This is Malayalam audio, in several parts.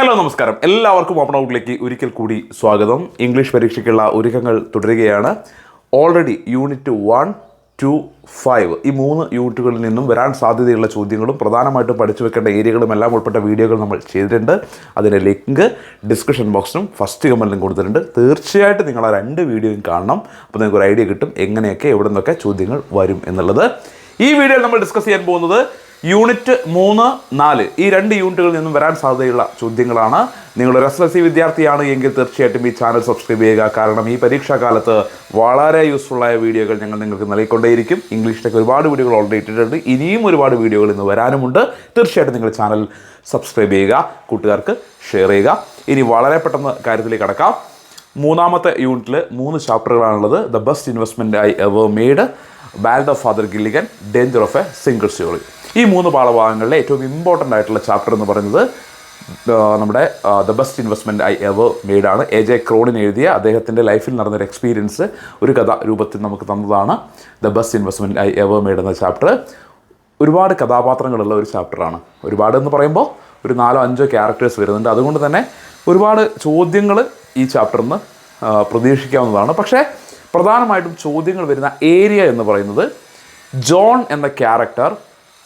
ഹലോ നമസ്കാരം. എല്ലാവർക്കും ഓപ്പൺ ഔട്ടിലേക്ക് ഒരിക്കൽ കൂടി സ്വാഗതം. ഇംഗ്ലീഷ് പരീക്ഷയ്ക്കുള്ള ഒരുക്കങ്ങൾ തുടരുകയാണ്. Already unit one two five ഈ മൂന്ന് യൂണിറ്റുകളിൽ നിന്നും വരാൻ സാധ്യതയുള്ള ചോദ്യങ്ങളും പ്രധാനമായിട്ടും പഠിച്ചു വെക്കേണ്ട ഏരിയകളും എല്ലാം ഉൾപ്പെട്ട വീഡിയോകൾ നമ്മൾ ചെയ്തിട്ടുണ്ട്. അതിന്റെ ലിങ്ക് ഡിസ്ക്രിപ്ഷൻ ബോക്സിലും ഫസ്റ്റ് കമന്റിലും കൊടുത്തിട്ടുണ്ട്. തീർച്ചയായിട്ടും നിങ്ങൾ ആ രണ്ട് വീഡിയോയും കാണണം. അപ്പോൾ നിങ്ങൾക്ക് ഒരു ഐഡിയ കിട്ടും എങ്ങനെയൊക്കെ എവിടെ നിന്നൊക്കെ ചോദ്യങ്ങൾ വരും എന്നുള്ളത്. ഈ വീഡിയോയിൽ നമ്മൾ ഡിസ്കസ് ചെയ്യാൻ പോകുന്നത് യൂണിറ്റ് മൂന്ന് നാല്. ഈ രണ്ട് യൂണിറ്റുകളിൽ നിന്നും വരാൻ സാധ്യതയുള്ള ചോദ്യങ്ങളാണ്. നിങ്ങൾ ഒരു എസ് എൽ സി വിദ്യാർത്ഥിയാണ് എങ്കിൽ തീർച്ചയായിട്ടും ഈ ചാനൽ സബ്സ്ക്രൈബ് ചെയ്യുക. കാരണം ഈ പരീക്ഷാകാലത്ത് വളരെ യൂസ്ഫുള്ളായ വീഡിയോകൾ ഞങ്ങൾ നിങ്ങൾക്ക് നൽകിക്കൊണ്ടേയിരിക്കും. ഇംഗ്ലീഷിലേക്ക് ഒരുപാട് വീഡിയോകൾ ഓൾറെഡി ഇട്ടിട്ടുണ്ട്. ഇനിയും ഒരുപാട് വീഡിയോകൾ ഇന്ന് വരാനുമുണ്ട്. തീർച്ചയായിട്ടും നിങ്ങൾ ചാനൽ സബ്സ്ക്രൈബ് ചെയ്യുക കൂട്ടുകാർക്ക് ഷെയർ ചെയ്യുക. ഇനി വളരെ പെട്ടെന്ന് കാര്യത്തിലേക്ക് കടക്കാം. മൂന്നാമത്തെ യൂണിറ്റിൽ മൂന്ന് ചാപ്റ്ററുകളാണുള്ളത് the best investment I ever made ballad of father Gilligan danger of a single story ഈ മൂന്ന് പാഠഭാഗങ്ങളിലെ ഏറ്റവും ഇമ്പോർട്ടന്റ് ആയിട്ടുള്ള ചാപ്റ്റർ എന്ന് പറയുന്നത് നമ്മുടെ the best investment I ever made ആണ്. എ ജെ ക്രോണിൻ എഴുതിയ അദ്ദേഹത്തിന്റെ ലൈഫിൽ നടന്നൊരു എക്സ്പീരിയൻസ് ഒരു കഥ രൂപത്തിൽ നമുക്ക് തന്നതാണ്. The best investment I ever made എന്ന ചാപ്റ്റർ ഒരുപാട് കഥാപാത്രങ്ങളുള്ള ഒരു ചാപ്റ്ററാണ് ഒരുപാട് എന്ന് പറയുമ്പോൾ ഒരു നാലോ അഞ്ചോ ക്യാരക്ടേഴ്സ് വരുന്നുണ്ട്. അതുകൊണ്ട് തന്നെ ഒരുപാട് ചോദ്യങ്ങൾ ഈ ചാപ്റ്ററിൽ നിന്ന് പ്രതീക്ഷിക്കാവുന്നതാണ്. പക്ഷേ പ്രധാനമായിട്ടും ചോദ്യങ്ങൾ വരുന്ന ഏരിയ എന്ന് പറയുന്നത് ജോൺ എന്ന ക്യാരക്ടർ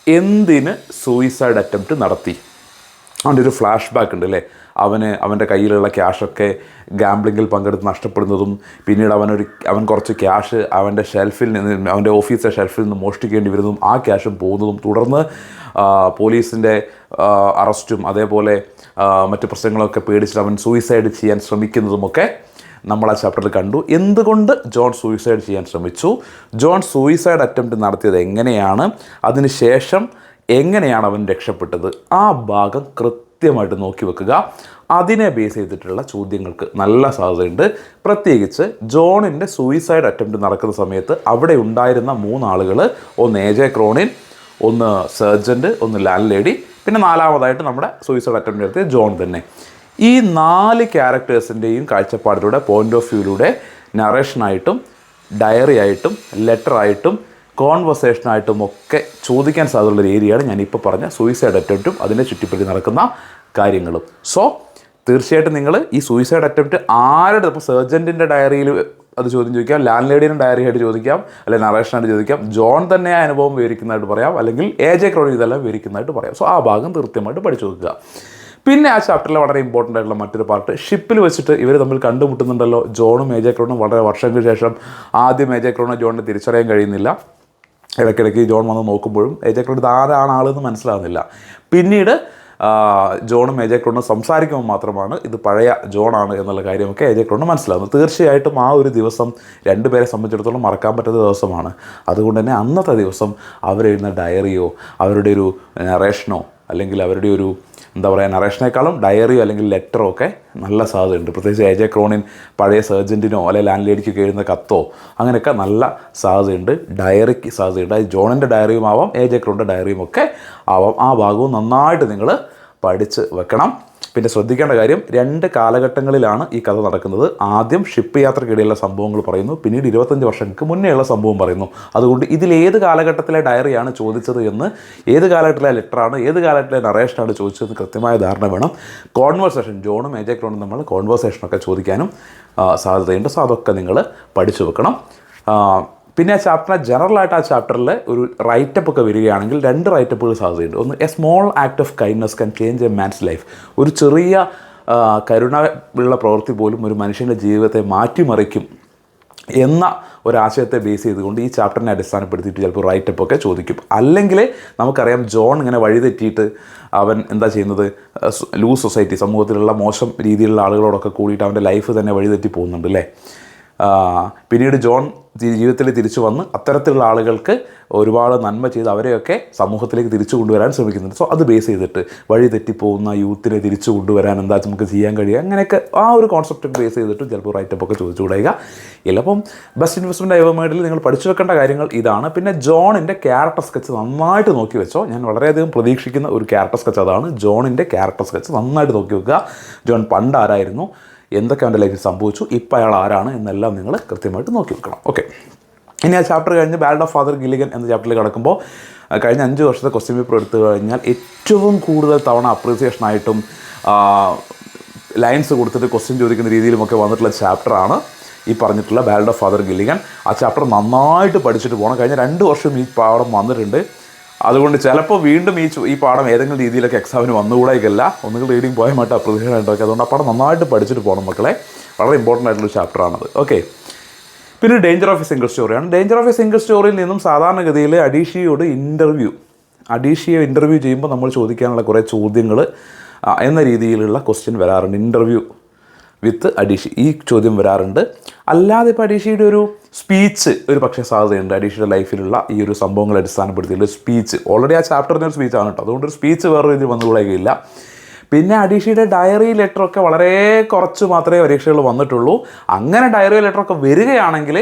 എന്തിന് സൂയിസൈഡ് അറ്റംപ്റ്റ് നടത്തി? അവന്റെ ഒരു ഫ്ലാഷ് ബാക്ക് ഉണ്ട് അല്ലേ അവന് അവന്റെ കയ്യിലുള്ള ക്യാഷൊക്കെ ഗാംബ്ലിങ്ങിൽ പങ്കെടുത്ത് നഷ്ടപ്പെടുന്നതും പിന്നീട് അവനൊരു അവൻ കുറച്ച് ക്യാഷ് അവന്റെ ഷെൽഫിൽ നിന്ന് അവന്റെ ഓഫീസിലെ ഷെൽഫിൽ നിന്ന് മോഷ്ടിക്കേണ്ടി വരുന്നതും ആ ക്യാഷും പോകുന്നതും തുടർന്ന് പോലീസിന്റെ അറസ്റ്റും അതേപോലെ മറ്റു പ്രശ്നങ്ങളൊക്കെ പേടിച്ചിട്ട് അവൻ സൂയിസൈഡ് ചെയ്യാൻ ശ്രമിക്കുന്നതുമൊക്കെ നമ്മൾ ആ ചാപ്റ്ററിൽ കണ്ടു. എന്തുകൊണ്ട് ജോൺ സൂയിസൈഡ് ചെയ്യാൻ ശ്രമിച്ചു? ജോൺ സൂയിസൈഡ് അറ്റംപ്റ്റ് നടത്തിയത് എങ്ങനെയാണ്? അതിനുശേഷം എങ്ങനെയാണ് അവൻ രക്ഷപ്പെട്ടത്? ആ ഭാഗം കൃത്യമായിട്ട് നോക്കി വെക്കുക. അതിനെ ബേസ് ചെയ്തിട്ടുള്ള ചോദ്യങ്ങൾക്ക് നല്ല സാധ്യതയുണ്ട്. പ്രത്യേകിച്ച് ജോണിന്റെ സൂയിസൈഡ് അറ്റംപ്റ്റ് നടക്കുന്ന സമയത്ത് അവിടെ ഉണ്ടായിരുന്ന മൂന്നാളുകൾ ഒന്ന് എ ജെ ക്രോണിൻ ഒന്ന് സർജന്റ് ഒന്ന് ലാൻഡ് ലേഡി പിന്നെ നാലാമതായിട്ട് നമ്മുടെ സൂയിസൈഡ് അറ്റംപ്റ്റ് നടത്തിയ ജോൺ തന്നെ. ഈ നാല് ക്യാരക്ടേഴ്സിന്റെയും കാഴ്ചപ്പാടിലൂടെ പോയിന്റ് ഓഫ് വ്യൂയിലൂടെ നറേഷനായിട്ടും ഡയറി ആയിട്ടും ലെറ്റർ ആയിട്ടും കോൺവെർസേഷനായിട്ടും ഒക്കെ ചോദിക്കാൻ സാധ്യതയുള്ള ഒരു ഏരിയയാണ് ഞാനിപ്പോൾ പറഞ്ഞ സൂയിസൈഡ് അറ്റംപ്റ്റും അതിനെ ചുറ്റിപ്പറ്റി നടക്കുന്ന കാര്യങ്ങളും. സോ തീർച്ചയായിട്ടും നിങ്ങൾ ഈ സൂയിസൈഡ് അറ്റംപ്റ്റ് ആരുടെ ഇപ്പോൾ സർജന്റിന്റെ ഡയറിയിൽ അത് ചോദ്യം ചോദിക്കാം ലാൻഡ് ലേഡിയുടെ ഡയറി ആയിട്ട് ചോദിക്കാം അല്ലെങ്കിൽ നറേഷനായിട്ട് ചോദിക്കാം ജോൺ തന്നെ ആ അനുഭവം വിവരിക്കുന്നതായിട്ട് പറയാം അല്ലെങ്കിൽ എ ജെ ക്രോണി ഇതെല്ലാം വിവരിക്കുന്നതായിട്ട് പറയാം. സോ ആ ഭാഗം കൃത്യമായിട്ട് പഠിച്ചു വെക്കുക പിന്നെ ആ ചാപ്റ്ററിൽ വളരെ ഇമ്പോർട്ടന്റ് ആയിട്ടുള്ള മറ്റൊരു പാർട്ട് ഷിപ്പിൽ വെച്ചിട്ട് ഇവർ തമ്മിൽ കണ്ടുമുട്ടുന്നുണ്ടല്ലോ. ജോണും മേജർ ക്രോണും വളരെ വർഷങ്ങൾക്ക് ശേഷം ആദ്യം മേജർ ക്രോണെ ജോണിനെ തിരിച്ചറിയാൻ കഴിയുന്നില്ല. ഇടയ്ക്കിടയ്ക്ക് ജോൺ വന്ന് നോക്കുമ്പോഴും ഇത് ആരാണ് ആളെന്ന് മനസ്സിലാകുന്നില്ല പിന്നീട് ജോണും മേജർ ക്രോണും സംസാരിക്കുമ്പോൾ മാത്രമാണ് ഇത് പഴയ ജോണാണ് എന്നുള്ള കാര്യമൊക്കെ മേജർ ക്രോണ് മനസ്സിലാകുന്നത് തീർച്ചയായിട്ടും ആ ഒരു ദിവസം രണ്ടുപേരെ സംബന്ധിച്ചിടത്തോളം മറക്കാൻ പറ്റുന്ന ദിവസമാണ്. അതുകൊണ്ട് തന്നെ അന്നത്തെ ദിവസം അവരെഴുതുന്ന ഡയറിയോ അവരുടെ ഒരു നറേഷനോ അല്ലെങ്കിൽ അവരുടെ ഒരു എന്താ പറയുക നറേഷനേക്കാളും ഡയറിയോ അല്ലെങ്കിൽ ലെറ്ററോ ഒക്കെ നല്ല സാധ്യതയുണ്ട് പ്രത്യേകിച്ച് എ ജെ ക്രോണിൻ പഴയ സർജന്റിനോ അല്ലെങ്കിൽ ലാൻഡ് ലേഡിക്കൊക്കെ എഴുതുന്ന കത്തോ അങ്ങനെയൊക്കെ നല്ല സാധ്യതയുണ്ട് ഡയറിക്ക് സാധ്യതയുണ്ട് അത് ജോണിന്റെ ഡയറിയും ആവാം എ ജെ ക്രോണിന്റെ ഡയറിയും ഒക്കെ ആവാം. ആ ഭാഗവും നന്നായിട്ട് നിങ്ങൾ പഠിച്ച് വെക്കണം. പിന്നെ ശ്രദ്ധിക്കേണ്ട കാര്യം രണ്ട് കാലഘട്ടങ്ങളിലാണ് ഈ കഥ നടക്കുന്നത്. ആദ്യം ഷിപ്പ് യാത്രക്കിടയിലുള്ള സംഭവങ്ങൾ പറയുന്നു പിന്നീട് ഇരുപത്തഞ്ച് വർഷങ്ങൾക്ക് മുന്നേയുള്ള സംഭവം പറയുന്നു. അതുകൊണ്ട് ഇതിൽ ഏത് കാലഘട്ടത്തിലെ ഡയറിയാണ് ചോദിച്ചത് എന്ന് ഏത് കാലഘട്ടത്തിലെ ലെറ്ററാണ് ഏത് കാലഘട്ടത്തിലെ നറേഷനാണ് ചോദിച്ചതെന്ന് കൃത്യമായ ധാരണ വേണം. കോൺവെർസേഷൻ ജോണും എജെ ക്രോണും നമ്മൾ കോൺവെർസേഷനൊക്കെ ചോദിക്കാനും സാധ്യതയുണ്ട്. സോ അതൊക്കെ നിങ്ങൾ പഠിച്ചു വെക്കണം. പിന്നെ ആ ചാപ്റ്ററിനെ ജനറലായിട്ട് ആ ചാപ്റ്ററിൽ ഒരു റൈറ്റപ്പ് ഒക്കെ വരികയാണെങ്കിൽ രണ്ട് റൈറ്റപ്പുകൾ സാധ്യതയുണ്ട്. ഒന്ന് a small act of kindness can change a man's life ഒരു ചെറിയ കരുണ ഉള്ള പ്രവൃത്തി പോലും ഒരു മനുഷ്യന്റെ ജീവിതത്തെ മാറ്റിമറിക്കും എന്ന ഒരാശയത്തെ ബേസ് ചെയ്തുകൊണ്ട് ഈ ചാപ്റ്ററിനെ അടിസ്ഥാനപ്പെടുത്തിയിട്ട് ചിലപ്പോൾ റൈറ്റപ്പ് ഒക്കെ ചോദിക്കും. അല്ലെങ്കിൽ നമുക്കറിയാം ജോൺ ഇങ്ങനെ വഴിതെറ്റിയിട്ട് അവൻ എന്താ ചെയ്യുന്നത്? ലൂസ് സൊസൈറ്റി സമൂഹത്തിലുള്ള മോശം രീതിയിലുള്ള ആളുകളോടൊക്കെ കൂടിയിട്ട് അവന്റെ ലൈഫ് തന്നെ വഴിതെറ്റി പോകുന്നുണ്ട് അല്ലേ? പിന്നീട് ജോൺ ജീവിതത്തിൽ തിരിച്ചു വന്ന് അത്തരത്തിലുള്ള ആളുകൾക്ക് ഒരുപാട് നന്മ ചെയ്ത് അവരെയൊക്കെ സമൂഹത്തിലേക്ക് തിരിച്ചു കൊണ്ടുവരാൻ ശ്രമിക്കുന്നുണ്ട്. സോ അത് ബേസ് ചെയ്തിട്ട് വഴി തെറ്റിപ്പോകുന്ന യൂത്തിനെ തിരിച്ചു കൊണ്ടുവരാൻ എന്താ നമുക്ക് ചെയ്യാൻ കഴിയുക? അങ്ങനെയൊക്കെ ആ ഒരു കോൺസെപ്റ്റ് ബേസ് ചെയ്തിട്ട് ചിലപ്പോൾ റൈറ്റപ്പ് ഒക്കെ ചോദിച്ചു കൂടുക ഇല്ലപ്പം ബെസ്റ്റ് ഇൻവെസ്റ്റ്മെന്റ് ഐവമേഡിൽ നിങ്ങൾ പഠിച്ചു വെക്കേണ്ട കാര്യങ്ങൾ ഇതാണ്. പിന്നെ ജോണിന്റെ ക്യാരക്ടർ സ്കെച്ച് നന്നായിട്ട് നോക്കി വെച്ചോ. ഞാൻ വളരെയധികം പ്രതീക്ഷിക്കുന്ന ഒരു ക്യാരക്ടർ സ്കെച്ച് അതാണ് ജോണിന്റെ ക്യാരക്ടർ സ്കെച്ച് നന്നായിട്ട് നോക്കി വെക്കുക. ജോൺ പണ്ട് ആരായിരുന്നു? എന്തൊക്കെ അവന്റെ ലൈഫിൽ സംഭവിച്ചു ഇപ്പം അയാൾ ആരാണ് എന്നെല്ലാം നിങ്ങൾ കൃത്യമായിട്ട് നോക്കി വെക്കണം. ഓക്കെ ഇനി ആ ചാപ്റ്റർ കഴിഞ്ഞ് ബാലഡ് ഓഫ് ഫാദർ ഗില്ലിഗൻ എന്ന ചാപ്റ്ററിൽ കിടക്കുമ്പോൾ കഴിഞ്ഞ അഞ്ച് വർഷത്തെ ക്വസ്റ്റ്യൻ പേപ്പർ എടുത്തു കഴിഞ്ഞാൽ ഏറ്റവും കൂടുതൽ തവണ അപ്രീസിയേഷൻ ആയിട്ടും ലൈൻസ് കൊടുത്തിട്ട് ക്വസ്റ്റ്യൻ ചോദിക്കുന്ന രീതിയിലുമൊക്കെ വന്നിട്ടുള്ള ചാപ്റ്ററാണ് ഈ പറഞ്ഞിട്ടുള്ള ബാലഡ് ഓഫ് ഫാദർ ഗില്ലിഗൻ ആ ചാപ്റ്റർ നന്നായിട്ട് പഠിച്ചിട്ട് പോകണം കഴിഞ്ഞ രണ്ട് വർഷം ഈ പാഠം വന്നിട്ടുണ്ട്. അതുകൊണ്ട് ചിലപ്പോൾ വീണ്ടും ഈ ഈ പാഠം ഏതെങ്കിലും രീതിയിലൊക്കെ എക്സാമിന് വന്നുകൂടായിക്കല്ല ഒന്നുകിൽ റീഡിങ് പോയാൽ മാറ്റം അപ്രീസിയേഷൻ ആയിട്ടൊക്കെ. അതുകൊണ്ട് ആ പാഠം നന്നായിട്ട് പഠിച്ചിട്ട് പോകണം മക്കളെ. വളരെ ഇമ്പോർട്ടന്റ് ആയിട്ടുള്ള ചാപ്റ്ററാണത് ഓക്കെ പിന്നെ ഡേഞ്ചർ ഓഫ് എ സിംഗിൾ സ്റ്റോറിയാണ് ഡേഞ്ചർ ഓഫ് എ സിംഗിൾ സ്റ്റോറിയിൽ നിന്നും സാധാരണഗതിയിൽ അഡീഷിയോട് ഇന്റർവ്യൂ അഡീഷിയെ ഇന്റർവ്യൂ ചെയ്യുമ്പോൾ നമ്മൾ ചോദിക്കാനുള്ള കുറേ ചോദ്യങ്ങൾ എന്ന രീതിയിലുള്ള ക്വസ്റ്റ്യൻ വരാറുണ്ട്. ഇന്റർവ്യൂ വിത്ത് അഡീഷി ഈ ചോദ്യം വരാറുണ്ട്. അല്ലാതെ ഇപ്പോൾ അഡീഷിയുടെ ഒരു സ്പീച്ച് ഒരു പക്ഷേ സാധ്യതയുണ്ട്. അഡീഷണൽ ലൈഫിലുള്ള ഈ ഒരു സംഭവങ്ങൾ അടിസ്ഥാനപ്പെടുത്തിയുള്ള സ്പീച്ച്. ഓൾറെഡി ആ ചാപ്റ്ററിന്റെ ഒരു സ്പീച്ചാണ് കേട്ടോ. അതുകൊണ്ട് സ്പീച്ച് വേറെ രീതിയിൽ വന്നുകൊള്ളുകയില്ല പിന്നെ അഡീഷയുടെ ഡയറി ലെറ്ററൊക്കെ വളരെ കുറച്ച് മാത്രമേ പരീക്ഷകൾ വന്നിട്ടുള്ളൂ. അങ്ങനെ ഡയറി ലെറ്ററൊക്കെ വരികയാണെങ്കിൽ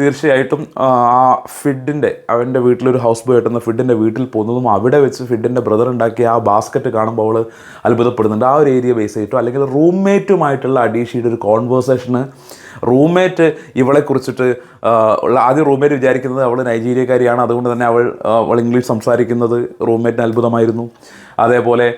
തീർച്ചയായിട്ടും ആ ഫിഡിന്റെ അവന്റെ വീട്ടിലൊരു ഹൗസ് ബോയ് ആയിട്ടുന്ന ഫിഡിന്റെ വീട്ടിൽ പോകുന്നതും അവിടെ വെച്ച് ഫിഡിന്റെ ബ്രദർ ഉണ്ടാക്കിയ ആ ബാസ്ക്കറ്റ് കാണുമ്പോൾ അവൾ അത്ഭുതപ്പെടുന്നുണ്ട്. ആ ഒരു ഏരിയ ബേസ് ചെയ്തിട്ടോ അല്ലെങ്കിൽ റൂംമേറ്റുമായിട്ടുള്ള അഡീഷയുടെ ഒരു കോൺവേഴ്സേഷന് റൂംമേറ്റ് ഇവളെ കുറിച്ചിട്ട് ആദ്യം റൂംമേറ്റ് വിചാരിക്കുന്നത് അവൾ നൈജീരിയക്കാരിയാണ്. അതുകൊണ്ട് തന്നെ അവൾ അവൾ ഇംഗ്ലീഷ് സംസാരിക്കുന്നത് റൂംമേറ്റിന് അത്ഭുതമായിരുന്നു. അതേപോലെ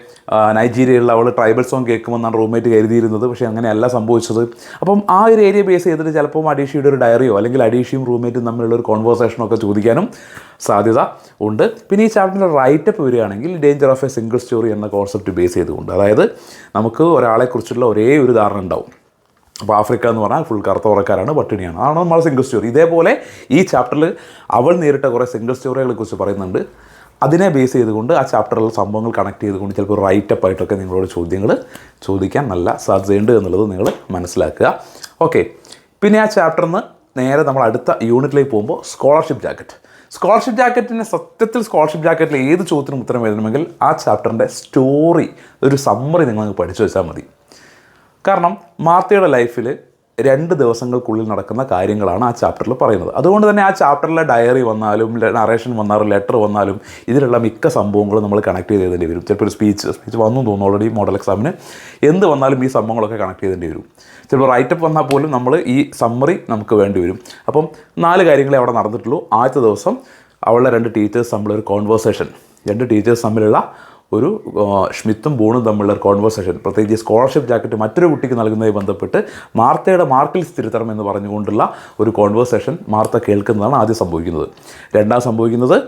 നൈജീരിയയിൽ അവൾ ട്രൈബൽ സോങ് കേൾക്കുമെന്നാണ് റൂംമേറ്റ് കരുതിയിരുന്നത്. പക്ഷേ അങ്ങനെയല്ല സംഭവിച്ചത്. അപ്പം ആ ഒരു ഏരിയ ബേസ് ചെയ്തിട്ട് ചിലപ്പം അഡീഷയുടെ ഒരു ഡയറിയോ അല്ലെങ്കിൽ അഡീഷയും റൂംമേറ്റും തമ്മിലുള്ള ഒരു കോൺവെർസേഷനോ ഒക്കെ ചോദിക്കാനും സാധ്യത ഉണ്ട്. പിന്നെ ഈ ചാപ്റ്ററിന്റെ റൈറ്റപ്പ് വരികയാണെങ്കിൽ danger of a single story എന്ന കോൺസെപ്റ്റ് ബേസ് ചെയ്തുകൊണ്ട് അതായത് നമുക്ക് ഒരാളെക്കുറിച്ചുള്ള ഒരേ ഒരു ധാരണ ഉണ്ടാവും. അപ്പോൾ ആഫ്രിക്ക എന്ന് പറഞ്ഞാൽ ഫുൾ കറുത്തവറക്കാരാണ് പട്ടിണിയാണ്. അതാണ് നമ്മുടെ സിംഗിൾ സ്റ്റോറി ഇതേപോലെ ഈ ചാപ്റ്ററിൽ അവൾ നേരിട്ട കുറേ സിംഗിൾ സ്റ്റോറികളെ കുറിച്ച് പറയുന്നുണ്ട്. അതിനെ ബേസ് ചെയ്തുകൊണ്ട് ആ ചാപ്റ്ററിലുള്ള സംഭവങ്ങൾ കണക്ട് ചെയ്തുകൊണ്ട് ചിലപ്പോൾ റൈറ്റപ്പ് ആയിട്ടൊക്കെ നിങ്ങളോട് ചോദ്യങ്ങൾ ചോദിക്കാൻ നല്ല സാധ്യതയുണ്ട് എന്നുള്ളത് നിങ്ങൾ മനസ്സിലാക്കുക. ഓക്കെ പിന്നെ ആ ചാപ്റ്ററിന് നേരെ നമ്മൾ അടുത്ത യൂണിറ്റിലേക്ക് പോകുമ്പോൾ സ്കോളർഷിപ്പ് ജാക്കറ്റ് സ്കോളർഷിപ്പ് ജാക്കറ്റിന്റെ സത്യത്തിൽ സ്കോളർഷിപ്പ് ജാക്കറ്റിൽ ഏത് ചോദ്യത്തിനും ഉത്തരം എഴുതണമെങ്കിൽ ആ ചാപ്റ്ററിന്റെ സ്റ്റോറി ഒരു സമ്മറി നിങ്ങൾ പഠിച്ചു വെച്ചാൽ മതി. കാരണം മാർത്തയുടെ ലൈഫിൽ രണ്ട് ദിവസങ്ങൾക്കുള്ളിൽ നടക്കുന്ന കാര്യങ്ങളാണ് ആ ചാപ്റ്ററിൽ പറയുന്നത്. അതുകൊണ്ട് തന്നെ ആ ചാപ്റ്ററിലെ ഡയറി വന്നാലും നറേഷൻ വന്നാലും ലെറ്റർ വന്നാലും ഇതിലുള്ള മിക്ക സംഭവങ്ങളും നമ്മൾ കണക്ട് ചെയ്തേണ്ടി വരും. ചിലപ്പോൾ ഒരു സ്പീച്ച് സ്പീച്ച് വന്നു തോന്നുന്നു ഓൾറെഡി മോഡൽ എക്സാമിന് എന്ത് വന്നാലും ഈ സംഭവങ്ങളൊക്കെ കണക്ട് ചെയ്തേണ്ടി വരും. ചിലപ്പോൾ റൈറ്റപ്പ് വന്നാൽ പോലും നമ്മൾ ഈ സമ്മറി നമുക്ക് വേണ്ടി വരും. അപ്പം നാല് കാര്യങ്ങളെ അവിടെ നടന്നിട്ടുള്ളൂ. ആദ്യത്തെ ദിവസം അവളുടെ രണ്ട് ടീച്ചേഴ്സ് തമ്മിലൊരു കോൺവേഴ്സേഷൻ രണ്ട് ടീച്ചേഴ്സ് തമ്മിലുള്ള ഒരു ഷ്മിത്തും ബൂണും തമ്മിലുള്ള ഒരു കോൺവെർസേഷൻ പ്രത്യേകിച്ച് സ്കോളർഷിപ്പ് ജാക്കറ്റ് മറ്റൊരു കുട്ടിക്ക് നൽകുന്നതുമായി ബന്ധപ്പെട്ട് മാർത്തയുടെ മാർക്കിൽ സ്ഥിരതരം എന്ന് പറഞ്ഞുകൊണ്ടുള്ള ഒരു കോൺവെർസേഷൻ മാർത്ത കേൾക്കുന്നതാണ് ആദ്യം സംഭവിക്കുന്നത്. രണ്ടാം സംഭവിക്കുന്നത്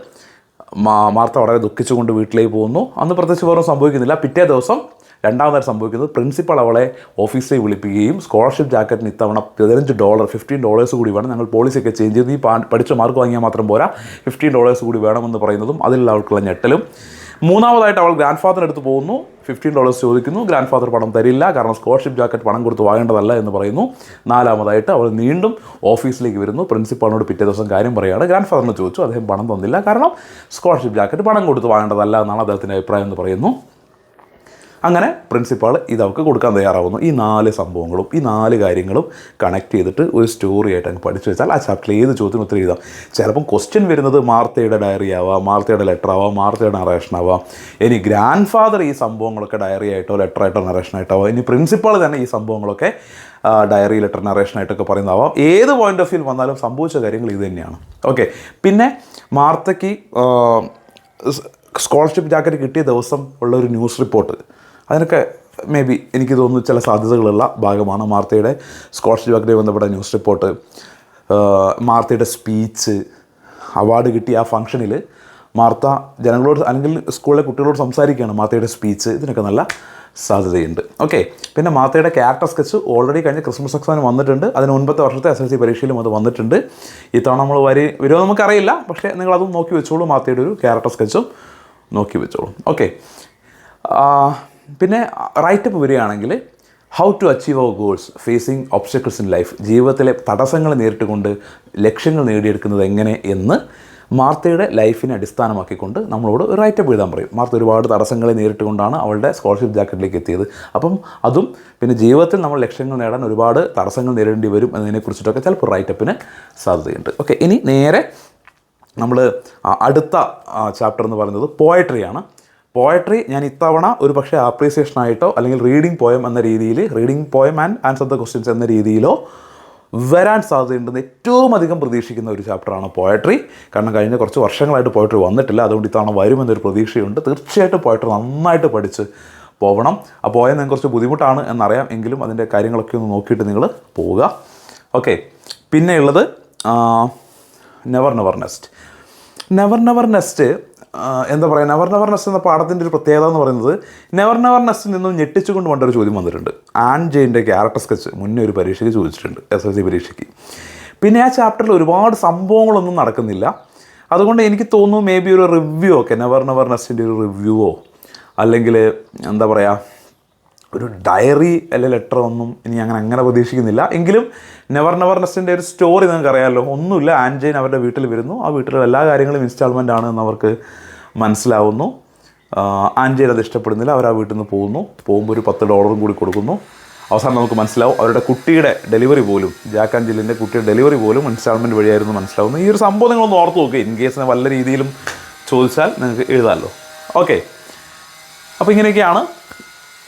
മാർത്ത വളരെ ദുഃഖിച്ചുകൊണ്ട് വീട്ടിലേക്ക് പോകുന്നു. അന്ന് പ്രത്യേകിച്ച് വേറെ സംഭവിക്കുന്നില്ല. പിറ്റേ ദിവസം രണ്ടാമതായി സംഭവിക്കുന്നത് പ്രിൻസിപ്പൾ അവളെ ഓഫീസിൽ വിളിപ്പിക്കുകയും സ്കോളർഷിപ്പ് ജാക്കറ്റിന് ഇത്തവണ പതിനഞ്ച് ഡോളർ ഫിഫ്റ്റീൻ ഡോളേഴ്സ് കൂടി വേണം. ഞങ്ങൾ പോളിസിയൊക്കെ ചേഞ്ച് ചെയ്ത്. ഈ പഠിച്ച മാർക്ക് വാങ്ങിയാൽ മാത്രം പോരാ. ഫിഫ്റ്റീൻ ഡോളേഴ്സ് കൂടി വേണമെന്ന് പറയുന്നതും അതിലുള്ള അവൾക്കുള്ള ഞെട്ടലും. മൂന്നാമതായിട്ട് അവൾ ഗ്രാൻഡ് ഫാദറിന്റെ അടുത്ത് പോകുന്നു. ഫിഫ്റ്റീൻ ഡോളേഴ്സ് ചോദിക്കുന്നു. ഗ്രാൻഡ് ഫാദർ പണം തരില്ല. കാരണം സ്കോളർഷിപ്പ് ജാക്കറ്റ് പണം കൊടുത്ത് വാങ്ങേണ്ടതല്ല എന്ന് പറയുന്നു. നാലാമതായിട്ട് അവൾ വീണ്ടും ഓഫീസിലേക്ക് വരുന്നു. പ്രിൻസിപ്പാളിനോട് പിറ്റേ ദിവസം കാര്യം പറയുകയാണ്. ഗ്രാൻഡ് ഫാദറിനെ ചോദിച്ചു. അദ്ദേഹം പണം തന്നില്ല. കാരണം സ്കോളർഷിപ്പ് ജാക്കറ്റ് പണം കൊടുത്ത് വാങ്ങേണ്ടതല്ല എന്നാണ് അദ്ദേഹത്തിന്റെ അഭിപ്രായം എന്ന് പറയുന്നു. അങ്ങനെ പ്രിൻസിപ്പാൾ ഇത് കൊടുക്കാൻ തയ്യാറാവുന്നു. ഈ നാല് സംഭവങ്ങളും ഈ നാല് കാര്യങ്ങളും കണക്ട് ചെയ്തിട്ട് ഒരു സ്റ്റോറി ആയിട്ട് അങ്ങ് പഠിച്ചു വെച്ചാൽ ആ ചാപ്റ്ററിൽ ഏത് ചോദ്യത്തിന് ഉത്തരം എഴുതാം. ചിലപ്പം ക്വസ്റ്റ്യൻ വരുന്നത് മാർത്തയുടെ ഡയറി ആവാം മാർത്തയുടെ ലെറ്റർ ആവാം മാർത്തയുടെ നറേഷൻ ആവാം. ഇനി ഗ്രാൻഡ് ഫാദർ ഈ സംഭവങ്ങളൊക്കെ ഡയറി ആയിട്ടോ ലെറ്റർ ആയിട്ടോ നറേഷൻ ആയിട്ടോ ഇനി പ്രിൻസിപ്പാൾ തന്നെ ഈ സംഭവങ്ങളൊക്കെ ഡയറി ലെറ്റർ നറേഷൻ ആയിട്ടൊക്കെ പറയുന്നതാവാം. ഏത് പോയിന്റ് ഓഫ് വ്യൂ വന്നാലും സംഭവിച്ച കാര്യങ്ങൾ ഇത് തന്നെയാണ്. ഓക്കെ പിന്നെ മാർത്തയ്ക്ക് സ്കോളർഷിപ്പ് ജാക്കറ്റ് കിട്ടിയ ദിവസം ഉള്ള ഒരു ന്യൂസ് റിപ്പോർട്ട് അതിനൊക്കെ മേ ബി എനിക്ക് തോന്നുന്നു ചില സാധ്യതകളുള്ള ഭാഗമാണ് മാർത്തയുടെ സ്കോളർഷിപ്പ് ജാക്കറ്റുമായി ബന്ധപ്പെട്ട ന്യൂസ് റിപ്പോർട്ട്. മാർത്തയുടെ സ്പീച്ച് അവാർഡ് കിട്ടിയ ആ ഫംഗ്ഷനിൽ മാർത്ത ജനങ്ങളോട് അല്ലെങ്കിൽ സ്കൂളിലെ കുട്ടികളോട് സംസാരിക്കുകയാണ് മാർത്തയുടെ സ്പീച്ച് ഇതിനൊക്കെ നല്ല സാധ്യതയുണ്ട്. ഓക്കെ പിന്നെ മാത്തയുടെ ക്യാരക്ടർ സ്കെച്ച് ഓൾറെഡി കഴിഞ്ഞ ക്രിസ്മസ് എക്സാമിന് വന്നിട്ടുണ്ട്. അതിന് മുൻപത്തെ വർഷത്തെ എസ് എൽ സി പരീക്ഷയിലും അത് വന്നിട്ടുണ്ട്. ഇത്തവണ നമ്മൾ വരി വരുമോ നമുക്കറിയില്ല. പക്ഷേ നിങ്ങളതും നോക്കി വെച്ചോളൂ. മാത്തയുടെ ഒരു ക്യാരക്ടർ സ്കെച്ചും നോക്കി വെച്ചോളൂ. ഓക്കെ പിന്നെ റൈറ്റ് അപ്പ് വരികയാണെങ്കിൽ how to achieve our goals facing obstacles in life ജീവിതത്തിലെ തടസ്സങ്ങൾ നേരിട്ടുകൊണ്ട് ലക്ഷ്യങ്ങൾ നേടിയെടുക്കുന്നത് എങ്ങനെ എന്ന് മാർത്തയുടെ ലൈഫിനെ അടിസ്ഥാനമാക്കിക്കൊണ്ട് നമ്മളോട് ഒരു റൈറ്റപ്പ് എഴുതാൻ പറയും. മാർത്ത ഒരുപാട് തടസ്സങ്ങളെ നേരിട്ടുകൊണ്ടാണ് അവളുടെ സ്കോളർഷിപ്പ് ജാക്കറ്റിലേക്ക് എത്തിയത്. അപ്പം അതും പിന്നെ ജീവിതത്തിൽ നമ്മൾ ലക്ഷ്യങ്ങൾ നേടാൻ ഒരുപാട് തടസ്സങ്ങൾ നേരിടേണ്ടി വരും എന്നതിനെക്കുറിച്ചിട്ടൊക്കെ ചിലപ്പോൾ റൈറ്റപ്പിന് സാധ്യതയുണ്ട്. ഓക്കെ ഇനി നേരെ നമ്മൾ അടുത്ത ചാപ്റ്റർ എന്ന് പറയുന്നത് പോയട്രിയാണ് പോയട്രി ഞാൻ ഇത്തവണ ഒരു പക്ഷേ ആപ്രീസിയേഷൻ ആയിട്ടോ അല്ലെങ്കിൽ റീഡിംഗ് പോയം എന്ന രീതിയിൽ reading poem and answer the questions എന്ന രീതിയിലോ വരാൻ സാധ്യതയുണ്ടെന്ന് ഏറ്റവും അധികം പ്രതീക്ഷിക്കുന്ന ഒരു ചാപ്റ്ററാണ് പോയട്രി കാരണം കഴിഞ്ഞ കുറച്ച് വർഷങ്ങളായിട്ട് പോയട്രി വന്നിട്ടില്ല. അതുകൊണ്ട് ഇത്തവണ വരുമെന്നൊരു പ്രതീക്ഷയുണ്ട്. തീർച്ചയായിട്ടും പോയട്രി നന്നായിട്ട് പഠിച്ച് പോകണം ആ പോയം നിങ്ങൾക്ക് കുറച്ച് ബുദ്ധിമുട്ടാണ് എന്നറിയാം. എങ്കിലും അതിന്റെ കാര്യങ്ങളൊക്കെ ഒന്ന് നോക്കിയിട്ട് നിങ്ങൾ പോവുക. ഓക്കെ പിന്നെയുള്ളത് never never nest never never nest എന്താ പറയുക നെവർ നെവർ എന്ന പാഠത്തിന്റെ ഒരു പ്രത്യേകത എന്ന് പറയുന്നത് നെവർ നെവർ നിന്നും ഞെട്ടിച്ചുകൊണ്ട് വേണ്ട ഒരു ചോദ്യം വന്നിട്ടുണ്ട്. ആൻ ജെയിന്റെ ക്യാരക്ടർ സ്കെച്ച് മുന്നേ ഒരു പരീക്ഷയ്ക്ക് ചോദിച്ചിട്ടുണ്ട് എസ് എൽ സി പരീക്ഷയ്ക്ക്. പിന്നെ ആ ചാപ്റ്ററിൽ ഒരുപാട് സംഭവങ്ങളൊന്നും നടക്കുന്നില്ല. അതുകൊണ്ട് എനിക്ക് തോന്നുന്നു മേ ബി ഒരു റിവ്യൂ ഒക്കെ നെവർ നെവർ ഒരു റിവ്യൂവോ അല്ലെങ്കിൽ എന്താ പറയുക ഒരു ഡയറി അല്ലെ ലെറ്റർ ഒന്നും ഇനി അങ്ങനെ അങ്ങനെ പ്രതീക്ഷിക്കുന്നില്ല. എങ്കിലും നെവർ നെവർ നെസ്റ്റിന്റെ ഒരു സ്റ്റോറി നിങ്ങൾക്ക് അറിയാമല്ലോ ഒന്നുമില്ല ആൻജൈൻ അവരുടെ വീട്ടിൽ വരുന്നു. ആ വീട്ടിലുള്ള എല്ലാ കാര്യങ്ങളും ഇൻസ്റ്റാൾമെന്റ് ആണ് എന്ന് അവർക്ക് മനസ്സിലാവുന്നു. ആൻജൈൻ അത് ഇഷ്ടപ്പെടുന്നില്ല. അവർ ആ വീട്ടിൽ നിന്ന് പോകുന്നു. പോകുമ്പോൾ ഒരു പത്ത് ഡോളറും കൂടി കൊടുക്കുന്നു. അവസാനം നമുക്ക് മനസ്സിലാവും. അവരുടെ കുട്ടിയുടെ ഡെലിവറി പോലും ജാക്ക് ആൻജലിന്റെ കുട്ടിയുടെ ഡെലിവറി പോലും ഇൻസ്റ്റാൾമെന്റ് വഴിയായിരുന്നു മനസ്സിലാവുന്നു ഈ ഒരു സംഭവം നിങ്ങളൊന്ന് ഓർത്ത് നോക്കുക ഇൻ കേസ് വല്ല രീതിയിലും ചോദിച്ചാൽ നിങ്ങൾക്ക് എഴുതാമല്ലോ ഓക്കെ അപ്പോൾ ഇങ്ങനെയൊക്കെയാണ്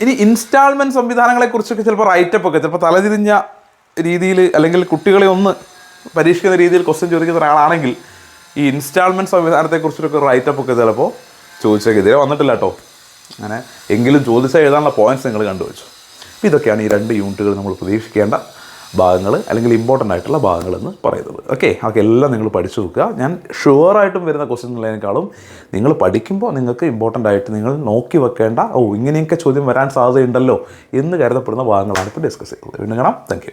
ഇനി ഇൻസ്റ്റാൾമെന്റ് സംവിധാനങ്ങളെ കുറിച്ചൊക്കെ ചിലപ്പോൾ റൈറ്റപ്പ് ഒക്കെ ചിലപ്പോൾ തലതിരിഞ്ഞ രീതിയിൽ അല്ലെങ്കിൽ കുട്ടികളെ ഒന്ന് പരീക്ഷിക്കുന്ന രീതിയിൽ ക്വസ്റ്റ്യൻ ചോദിക്കുന്ന ഒരാളാണെങ്കിൽ ഈ ഇൻസ്റ്റാൾമെന്റ് സംവിധാനത്തെക്കുറിച്ചൊക്കെ റൈറ്റപ്പ് ഒക്കെ ചിലപ്പോൾ ചോദിച്ചേക്ക് ഇതേ വന്നിട്ടില്ല കേട്ടോ അങ്ങനെ എങ്കിലും ചോദിച്ചാൽ എഴുതാനുള്ള പോയിന്റ്സ് നിങ്ങൾ കണ്ടുവച്ചു അപ്പോൾ ഇതൊക്കെയാണ് ഈ രണ്ട് യൂണിറ്റുകൾ നമ്മൾ പ്രതീക്ഷിക്കേണ്ട ഭാഗങ്ങൾ അല്ലെങ്കിൽ ഇമ്പോർട്ടന്റ് ആയിട്ടുള്ള ഭാഗങ്ങൾ എന്ന് പറയുന്നത്. ഓക്കെ അതൊക്കെ എല്ലാം നിങ്ങൾ പഠിച്ചു വെക്കുക ഞാൻ ഷുവറായിട്ടും വരുന്ന ക്വസ്റ്റ്യനുള്ളതിനേക്കാളും നിങ്ങൾ പഠിക്കുമ്പോൾ നിങ്ങൾക്ക് ഇമ്പോർട്ടന്റ് ആയിട്ട് നിങ്ങൾ നോക്കി വെക്കേണ്ട ഓ ഇങ്ങനെയൊക്കെ ചോദ്യം വരാൻ സാധ്യതയുണ്ടല്ലോ എന്ന് കരുതപ്പെടുന്ന ഭാഗങ്ങളാണ് ഇപ്പോൾ ഡിസ്കസ് ചെയ്തത്. വീണ്ടും കാണാം. താങ്ക്